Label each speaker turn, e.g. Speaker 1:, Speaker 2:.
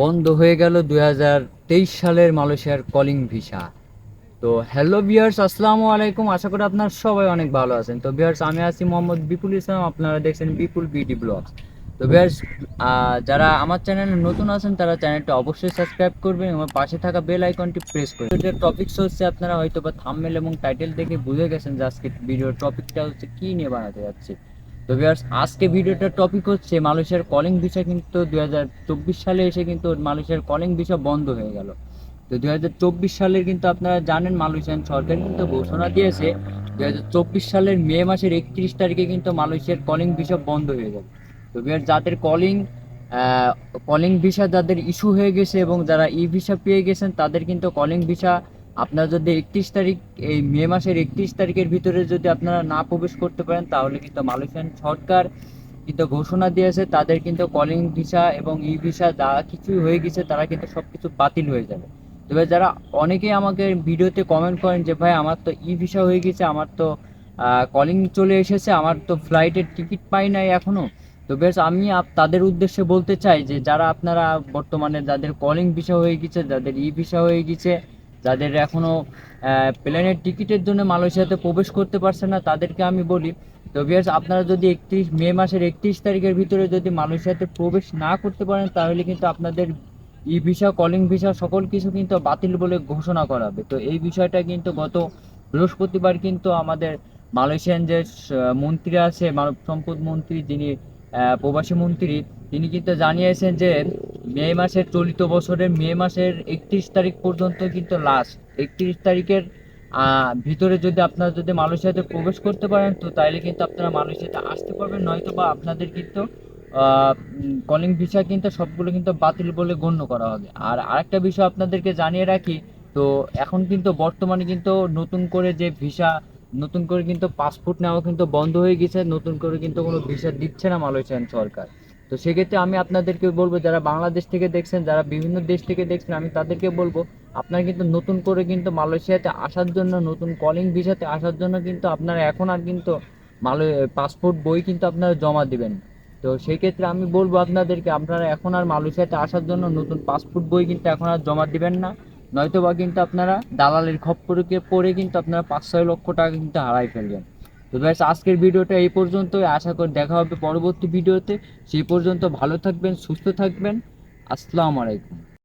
Speaker 1: বন্ধ হয়ে গেল দুই সালের মালয়েশিয়ার কলিং ভিসা তো হ্যালো বিয়ার্স আসসালামু আলাইকুম। আশা করি আপনার সবাই অনেক ভালো আছেন। তো বিয়ার্স আমি আছি মোহাম্মদ বিপুল ইসলাম। আপনারা দেখছেন বিপুল বিডি ব্লগস তো বিয়ার্স যারা আমার চ্যানেলে নতুন আছেন, তারা চ্যানেলটা অবশ্যই সাবস্ক্রাইব করবেন এবং পাশে থাকা বেল আইকনটি প্রেস করবেন। ভিডিওর টপিকস হচ্ছে আপনারা হয়তো বা থাম্বনেল এবং টাইটেল দেখে বুঝে গেছেন যে আজকে ভিডিওর টপিকটা হচ্ছে কি নিয়ে বানাতে যাচ্ছি। তো ভিউয়ার্স আজকে ভিডিওটার টপিক হচ্ছে মালয়েশিয়ার কলিং ভিসা কিন্তু দুই হাজার চব্বিশ সালে এসে কিন্তু মালয়েশিয়ার কলিং ভিসা বন্ধ হয়ে গেল। তো দুই হাজার চব্বিশ সালের কিন্তু আপনারা জানেন মালয়েশিয়ান সরকার কিন্তু ঘোষণা দিয়েছে দুই হাজার চব্বিশ সালের মে মাসের একত্রিশ তারিখে কিন্তু মালয়েশিয়ার কলিং ভিসা বন্ধ হয়ে যাবে। তো ভিউয়ার্স যাদের কলিং কলিং ভিসা যাদের ইস্যু হয়ে গেছে এবং যারা ই ভিসা পেয়ে গেছেন, তাদের কিন্তু কলিং ভিসা আপনারা যদি একত্রিশ তারিখ, এই মে মাসের একত্রিশ তারিখের ভিতরে যদি আপনারা না প্রবেশ করতে পারেন, তাহলে কিন্তু মালয়েশিয়ান সরকার কিন্তু ঘোষণা দিয়েছে, তাদের কিন্তু কলিং ভিসা এবং ই ভিসা যা কিছুই হয়ে গেছে, তারা কিন্তু সব কিছু বাতিল হয়ে যাবে। তবে যারা অনেকেই আমাকে ভিডিওতে কমেন্ট করেন যে, ভাই, আমার তো ই ভিসা হয়ে গেছে, আমার তো কলিং চলে এসেছে, আমার তো ফ্লাইটের টিকিট পাই নাই এখনও তো বেশ, আমি তাদের উদ্দেশ্যে বলতে চাই যে, যারা আপনারা বর্তমানে যাদের কলিং ভিসা হয়ে গেছে, যাদের ই ভিসা হয়ে গেছে যাদের এখনও প্লেনের টিকিটের জন্য মালয়েশিয়াতে প্রবেশ করতে পারছে না, তাদেরকে আমি বলি, তো বিয়ার্স আপনারা যদি একত্রিশ, মে মাসের একত্রিশ তারিখের ভিতরে যদি মালয়েশিয়াতে প্রবেশ না করতে পারেন, তাহলে কিন্তু আপনাদের ই ভিসা কলিং ভিসা, সকল কিছু কিন্তু বাতিল বলে ঘোষণা করা হবে। তো এই বিষয়টা কিন্তু গত বৃহস্পতিবার কিন্তু আমাদের মালয়েশিয়ান যে মন্ত্রী আছে, মানব সম্পদ মন্ত্রী, যিনি প্রবাসী মন্ত্রী, তিনি কিন্তু জানিয়েছেন যে মে মাসের চলিত বছরের মে মাসের একত্রিশ তারিখ পর্যন্ত কিন্তু লাস্ট একত্রিশ তারিখের ভিতরে যদি আপনারা যদি মালয়েশিয়াতে প্রবেশ করতে পারেন, তো তাইলে কিন্তু আপনারা মালয়েশিয়াতে আসতে পারবেন। নয়তো বা আপনাদের কিন্তু কলিং ভিসা কিন্তু সবগুলো কিন্তু বাতিল বলে গণ্য করা হবে। আর আরেকটা বিষয় আপনাদেরকে জানিয়ে রাখি, তো এখন কিন্তু বর্তমানে কিন্তু নতুন করে যে ভিসা নতুন করে কিন্তু পাসপোর্ট নেওয়া কিন্তু বন্ধ হয়ে গেছে। নতুন করে কিন্তু কোনো ভিসা দিচ্ছে না মালয়েশিয়ান সরকার। তো সেক্ষেত্রে আমি আপনাদেরকে বলব, যারা বাংলাদেশ থেকে দেখছেন, যারা বিভিন্ন দেশ থেকে দেখছেন, আমি তাদেরকে বলব, আপনারা কিন্তু নতুন করে কিন্তু মালয়েশিয়াতে আসার জন্য, নতুন কলিং ভিসাতে আসার জন্য কিন্তু আপনারা এখন আর কিন্তু মালয় পাসপোর্ট বই কিন্তু আপনারা জমা দিবেন। তো সেই ক্ষেত্রে আমি বলব আপনাদেরকে, আপনারা এখন আর মালয়েশিয়াতে আসার জন্য নতুন পাসপোর্ট বই কিন্তু এখন আর জমা দিবেন না। নয়তো বা কিন্তু আপনারা দালালের খপ্পরে পড়ে কিন্তু আপনারা পাঁচ ছয় লক্ষ টাকা কিন্তু হারাই ফেলবেন। তো ব্যাস আজকের ভিডিওটা এই পর্যন্তই। আশা করি দেখা হবে পরবর্তী ভিডিওতে। সেই পর্যন্ত ভালো থাকবেন, সুস্থ থাকবেন। আসসালামু আলাইকুম।